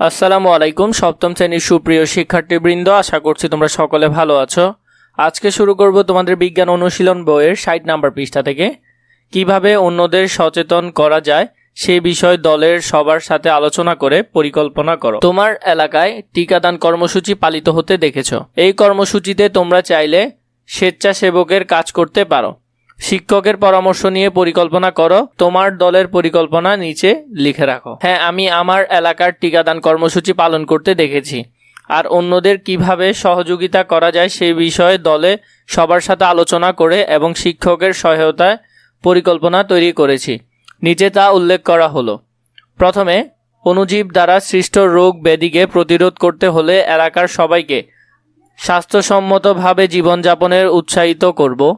আসসালামু আলাইকুম, সপ্তম শ্রেণির সুপ্রিয় শিক্ষার্থীবৃন্দ, আশা করছি তোমরা সকলে ভালো আছো। আজকে শুরু করব তোমাদের বিজ্ঞান অনুশীলন বইয়ের ষাট নাম্বার পৃষ্ঠা থেকে। কীভাবে অন্যদের সচেতন করা যায়, সে বিষয় দলের সবার সাথে আলোচনা করে পরিকল্পনা করো। তোমার এলাকায় টিকাদান কর্মসূচি পালিত হতে দেখেছ। এই কর্মসূচিতে তোমরা চাইলে স্বেচ্ছাসেবকের কাজ করতে পারো। শিক্ষকের পরামর্শ নিয়ে পরিকল্পনা করো, তোমার দলের পরিকল্পনা নিচে লিখে রাখো। হ্যাঁ আমি আমার এলাকার টিকাদান কর্মসূচি পালন করতে দেখেছি। আর অন্যদের কীভাবে সহযোগিতা করা যায় সেই বিষয়ে দলে সবার সাথে আলোচনা করে এবং শিক্ষকের সহায়তায় পরিকল্পনা তৈরি করেছি। নিচে তা উল্লেখ করা হলো। প্রথমে, অণুজীব দ্বারা সৃষ্ট রোগ ব্যাধিকে প্রতিরোধ করতে হলে এলাকার সবাইকে স্বাস্থ্যসম্মতভাবে জীবনযাপনের উৎসাহিত করব।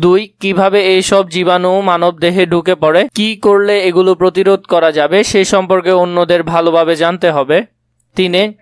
দুই, কীভাবে এইসব জীবাণু মানব দেহে ঢুকে পড়ে? কি করলে এগুলো প্রতিরোধ করা যাবে? সে সম্পর্কে অন্যদের ভালোভাবে জানতে হবে। তিনে,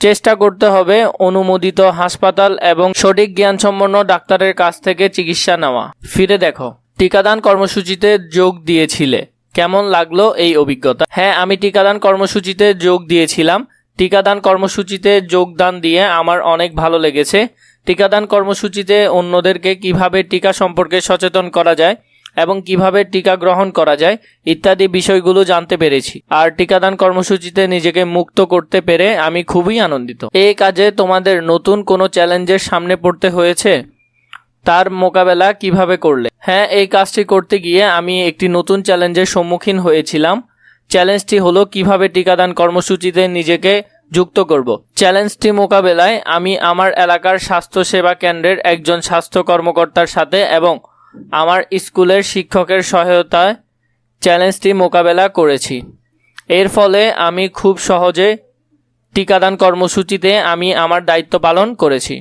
চেষ্টা করতে হবে অনুমোদিত হাসপাতাল এবং সঠিক জ্ঞানসম্পন্ন ডাক্তারের কাছ থেকে চিকিৎসা নেওয়া। ফিরে দেখো, টিকাদান কর্মসূচিতে যোগ দিয়েছিলে। কেমন লাগল এই অভিজ্ঞতা? হ্যাঁ আমি টিকাদান কর্মসূচিতে যোগ দিয়েছিলাম। টিকাদান কর্মসূচিতে যোগদান দিয়ে আমার অনেক ভালো লেগেছে। টিকাদান কর্মসূচিতে অন্যদেরকে কীভাবে টিকা সম্পর্কে সচেতন করা যায় এবং কীভাবে টিকা গ্রহণ করা যায় ইত্যাদি বিষয়গুলো জানতে পেরেছি। আর টিকাদান কর্মসূচিতে নিজেকে মুক্ত করতে পেরে আমি খুবই আনন্দিত। এই কাজে তোমাদের নতুন কোনো চ্যালেঞ্জের সামনে পড়তে হয়েছে? তার মোকাবেলা কীভাবে করলে? হ্যাঁ এই কাজটি করতে গিয়ে আমি একটি নতুন চ্যালেঞ্জের সম্মুখীন হয়েছিলাম। চ্যালেঞ্জটি হলো কীভাবে টিকাদান কর্মসূচিতে নিজেকে যুক্ত করব। চ্যালেঞ্জটি মোকাবেলায় আমি আমার এলাকার স্বাস্থ্যসেবা কেন্দ্রের একজন স্বাস্থ্য কর্মকর্তার সাথে এবং আমার স্কুলের শিক্ষকের সহায়তায় চ্যালেঞ্জটি মোকাবেলা করেছি। এর ফলে আমি খুব সহজে টিকাদান কর্মসূচিতে আমি আমার দায়িত্ব পালন করেছি।